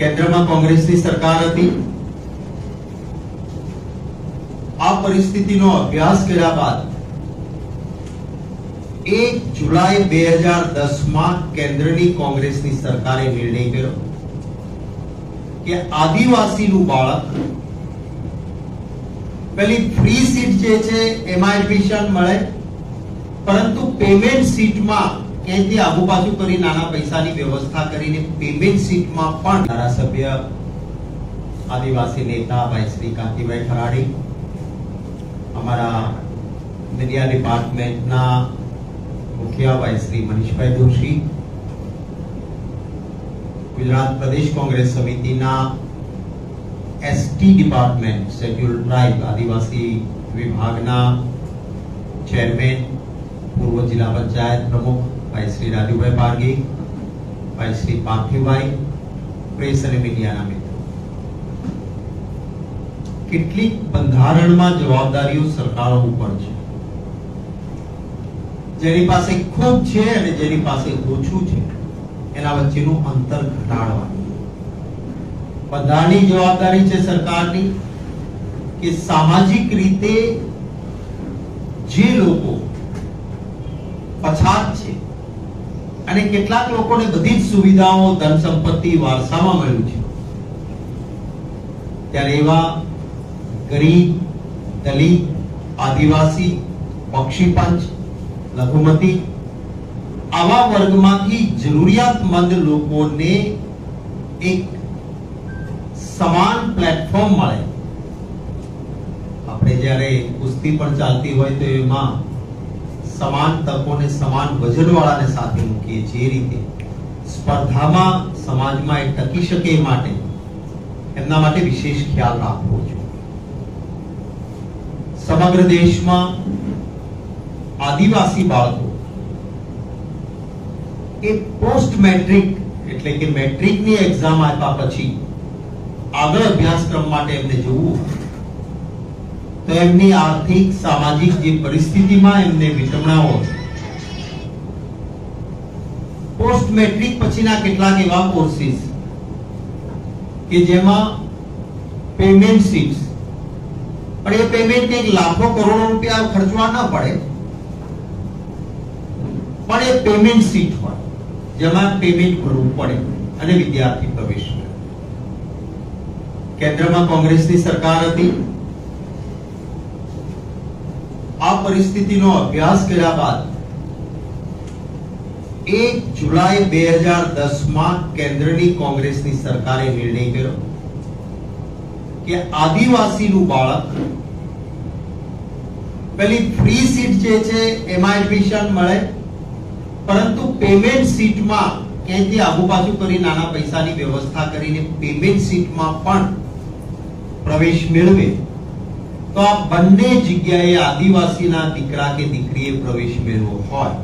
કેન્દ્રમાં કોંગ્રેસની સરકાર હતી. આ પરિસ્થિતિનો અભ્યાસ કર્યા બાદ એક જુલાઈ બે હજાર દસમાં કેન્દ્રની કોંગ્રેસની સરકારે નિર્ણય કર્યો કે આદિવાસીનું બાળક પેલી ફ્રી સીટ જે છે, એમાં એડમિશન મળે, પરંતુ પેમેન્ટ સીટમાં આગુ પાછું કરી નાના પૈસાની વ્યવસ્થા કરીને પેમેન્ટ સીટમાં પણ ધારાસભ્ય, આદિવાસી નેતા ભાઈ શ્રી કાંતિભાઈ ખરાડી અમારા મીડિયા ડિપાર્ટમેન્ટના મુખિયા ભાઈ શ્રી મનીષભાઈ દોશી, ગુજરાત પ્રદેશ કોંગ્રેસ સમિતિના એસટી ડિપાર્ટમેન્ટ, શેડ્યુલ ટ્રાઇબ આદિવાસી વિભાગના ચેરમેન, પૂર્વ જિલ્લા પંચાયત પ્રમુખ ભાઈ શ્રી રાજુભાઈ પારગી, ભાઈ શ્રી પાર્થિવભાઈ, પ્રેસ અને મીડિયાના મિત્રો. કેટલીક બંધારણમાં જવાબદારીઓ સરકારો ઉપર છે. જેની પાસે ખૂબ છે અને જેની પાસે ઓછું છે, એના વચ્ચેનું અંતર ઘટાડવાનું. બધાની જવાબદારી છે સરકારની કે સામાજિક રીતે જે લોકો પછાત છે અને કેટલાક લોકોને બધી જ સુવિધાઓ ધન સંપત્તિ વારસામાં મળ્યું છે. ત્યારે એવા ગરીબ, દલિત, આદિવાસી પક્ષી પંચ લઘુમતી આવા વર્ગમાંથી જરૂરિયાતમંદ લોકોને એક સમાન પ્લેટફોર્મ મળે. આપણે જ્યારે કુસ્તી પણ ચાલતી હોય તો એમાં સમાન તકોને સમાન વજનવાળાને સાથે મૂકીએ જે રીતે સ્પર્ધામાં સમાજમાં એ ટકી શકે માટે એમના માટે વિશેષ ખ્યાલ રાખવો જોઈએ. સમગ્ર દેશમાં આદિવાસી બાળકો એ પોસ્ટ મેટ્રિક એટલે કે મેટ્રિકની એક્ઝામ આપ્યા પછી આગળ અભ્યાસક્રમ માટે એમને જવું તો એમની આર્થિક, સામાજિક જે પરિસ્થિતિમાં એમને વિટમણાઓ પોસ્ટ મેટ્રિક પછીના કેટલાક એવા કોર્સિસ કે જેમાં પેમેન્ટ શીટ્સ પણ એ પેમેન્ટ કંઈક લાખો કરોડો રૂપિયા ખર્ચવા ન પડે. પણ એ પેમેન્ટ સીટ હોય, જેમાં પેમેન્ટ ભરવું પડે અને વિદ્યાર્થી કરે. કેન્દ્રમાં કોંગ્રેસની સરકાર હતી આ પરિસ્થિતિનો અભ્યાસ કર્યા બાદ એક જુલાઈ બે હજાર દસમાં કેન્દ્રની કોંગ્રેસની સરકારે નિર્ણય કર્યો કે આદિવાસીનું બાળક પેલી ફ્રી સીટ જે છે એમાં એડમિશન મળે, પરંતુ પેમેન્ટ સીટમાં ક્યાંયથી આગુ પાછું કરી નાના પૈસાની વ્યવસ્થા કરીને પેમેન્ટ સીટમાં પણ પ્રવેશ મેળવે. તો આ બંને જગ્યાએ આદિવાસીના દીકરા કે દીકરીએ પ્રવેશ મેળવો હોય,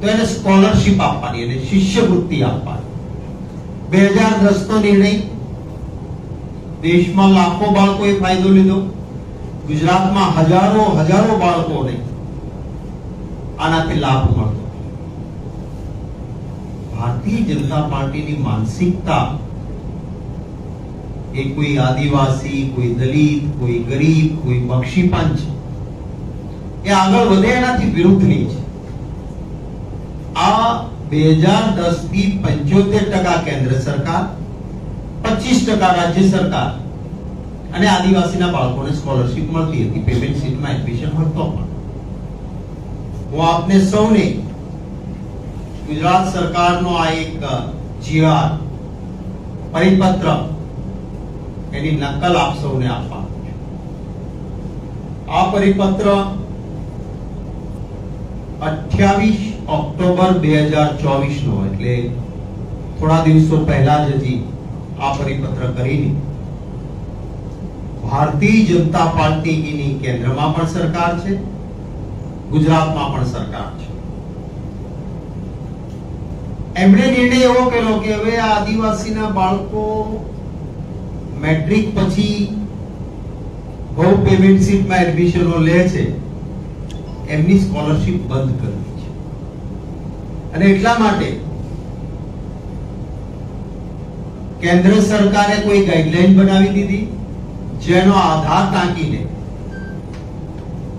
તો એને સ્કોલરશિપ આપવાની એને શિષ્યવૃત્તિ આપવાની. બે હજાર દસ નિર્ણય. દેશમાં લાખો બાળકોએ ફાયદો લીધો. ગુજરાતમાં હજારો હજારો બાળકોને આનાથી લાભ મળતો ભારતીય જનતા પાર્ટીની માનસિકતા એ કોઈ આદિવાસી, કોઈ દલિત, કોઈ ગરીબ, કોઈ બક્ષી પંચ એ આગળ વધે એનાથી વિરુદ્ધની છે. આ બે હજાર દસથી પંચોતેર ટકા કેન્દ્ર સરકાર, પચીસ ટકા રાજ્ય સરકાર અને આદિવાસીના બાળકોને સ્કોલરશિપ મળતી હતી પેમેન્ટ સીટમાં એડમિશન હોય તો પણ. હું આપને સૌને ગુજરાત સરકારનો આ એક જીઆર પરિપત્ર એની નકલ આપ સૌને આપવાનું આ પરિપત્ર 28 ઓક્ટોબર 2024 નો એટલે થોડા દિવસો પહેલા જ હજી આ પરિપત્ર કરીને. ભારતીય જનતા પાર્ટીની કેન્દ્રમાં પણ સરકાર છે, ગુજરાતમાં પણ સરકાર છે. એમણે નિર્ણય એવો કર્યો કે હવે આદિવાસીના બાળકો મેટ્રિક પછી બહુ પેમેન્ટ શીટમાં એડમિશનો લે છે, એમની સ્કોલરશિપ બંધ કરવી છે. અને એટલા માટે કેન્દ્ર સરકારે કોઈ ગાઈડલાઈન બનાવી દીધી, જેનો આધાર ટાંકીને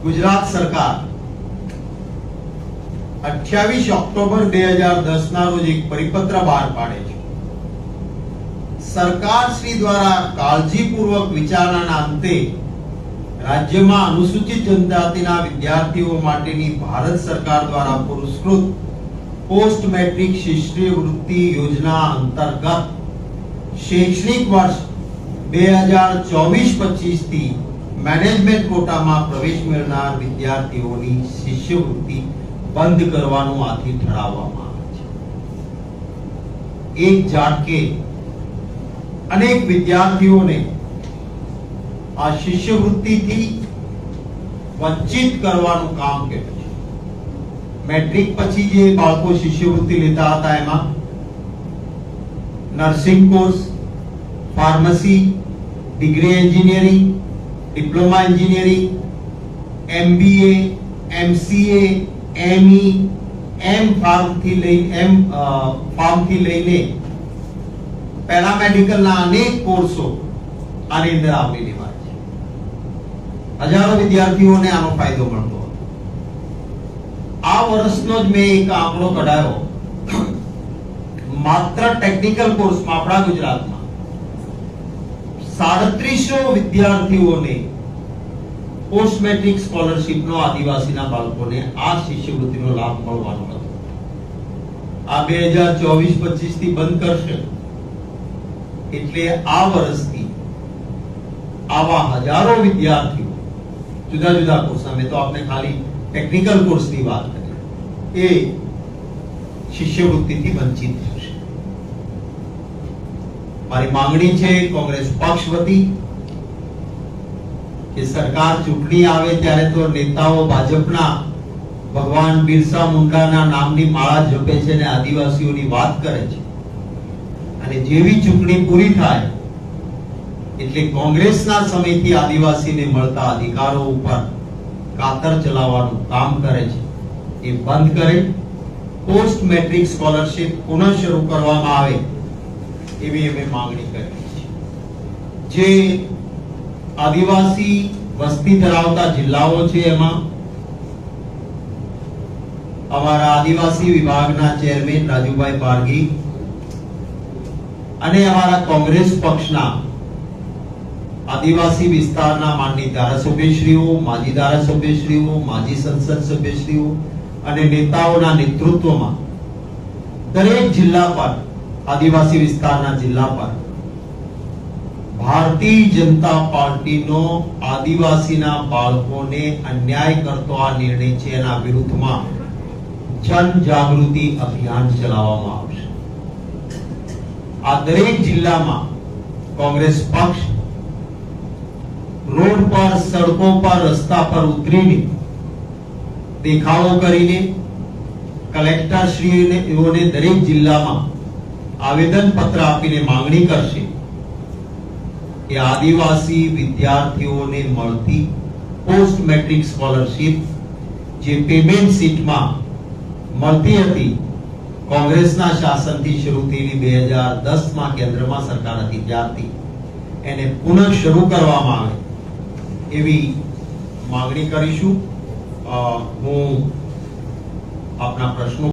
ગુજરાત સરકાર 28 ઓક્ટોબર 2010 ના રોજ એક પરિપત્ર બહાર પાડે છે. સરકાર શ્રી દ્વારા કાળજીપૂર્વક વિચારણાના અંતે રાજ્યમાં અનુસૂચિત જનજાતિના વિદ્યાર્થીઓ માટેની ભારત સરકાર દ્વારા પુરસ્કૃત પોસ્ટ મેટ્રિક શિષ્યવૃત્તિ યોજના અંતર્ગત શૈક્ષણિક વર્ષ બે હજાર ચોવીસ પચીસથી મેનેજમેન્ટ કોટામાં પ્રવેશ મેળવનાર વિદ્યાર્થીઓની શિષ્યવૃત્તિ બંધ કરવાનું આથી ઠરાવવામાં આવે છે. એક ઝાટકે અનેક વિદ્યાર્થીઓને આ શિષ્યવૃત્તિથી વંચિત કરવાનું કામ કર્યું મેટ્રિક પછી જે બાળકો શિષ્યવૃત્તિ લેતા હતા એમાં nursing course, pharmacy, degree engineering, diploma engineering, MBA, MCA, ME, M ફાર્મથી લઈ, એમ ફાર્મથી લઈને પેરામેડિકલના અનેક કોર્સો આની અંદર આવરી લેવાય છે. હજારો વિદ્યાર્થીઓને આનો ફાયદો મળતો હતો. આ વર્ષનો જ મેં એક આંકડો કઢાયો. માત્ર ટેકનિકલ કોર્સમાં આપણા ગુજરાતમાં સાડત્રીસો વિદ્યાર્થીઓને પોસ્ટ મેટ્રિક સ્કોલરશીપનો આદિવાસીના બાળકોને આ શિષ્યવૃત્તિનો લાભ મળવાનો હતો. આ બે હજાર ચોવીસ પચીસથી બંધ કરશે. એટલે આ વર્ષથી આવા હજારો વિદ્યાર્થીઓ જુદા જુદા કોર્સ અમે તો આપણે ખાલી ટેકનિકલ કોર્સની વાત કરી. એ શિષ્યવૃત્તિથી વંચિત થશે. મારી માંગણી છે કોંગ્રેસ પક્ષ વતી કે સરકાર ચૂંટણી આવે ત્યારે તો નેતાઓ ભાજપના ભગવાન બિરસા મુંડાના નામની માળા જપે છે અને આદિવાસીઓની વાત કરે છે. અને જેવી ચૂંટણી પૂરી થાય, એટલે કોંગ્રેસના સમયથી આદિવાસીને મળતા અધિકારો ઉપર કાતર ચલાવવાનું કામ કરે છે. એ બંધ કરે, પોસ્ટ મેટ્રિક સ્કોલરશિપ પુનઃ શરૂ કરવામાં આવે, એવી અમે માંગણી કરી છે. જે આદિવાસી વસ્તી ધરાવતા જિલ્લાઓ છે એમાં, અમારા આદિવાસી વિભાગના ચેરમેન રાજુભાઈ પારગી અને અમારા કોંગ્રેસ પક્ષના આદિવાસી વિસ્તારના માનની ધારાસભ્યશ્રીઓ, માજી ધારાસભ્યશ્રીઓ, માજી સંસદ સભ્યશ્રીઓ અને નેતાઓના નેતૃત્વમાં દરેક જિલ્લા પર, આદિવાસી વિસ્તારના જિલ્લા પર ભારતીય જનતા પાર્ટીનો આદિવાસીના બાળકોને અન્યાય કરતો આ નિર્ણય છે એના વિરુદ્ધમાં જન જાગૃતિ અભિયાન ચલાવવામાં આવશે. આ દરેક જિલ્લામાં કોંગ્રેસ પક્ષ રોડ પર, સડકો પર, રસ્તા પર ઉતરીને દેખાવો કરીને કલેક્ટર શ્રીઓને દરેક જિલ્લામાં આવેદન પત્ર આપીને માંગણી કરશે કે આદિવાસી વિદ્યાર્થીઓને મળતી પોસ્ટ મેટ્રિક સ્કોલરશીપ જે પેમેન્ટ સીટમાં મળતી હતી કોંગ્રેસના શાસનથી શરૂ થયેલી બે હજાર દસમાં કેન્દ્રમાં સરકાર હતી ત્યારથી એને પુનઃ શરૂ કરવામાં આવે એવી માંગણી કરીશું. હું આપના પ્રશ્નો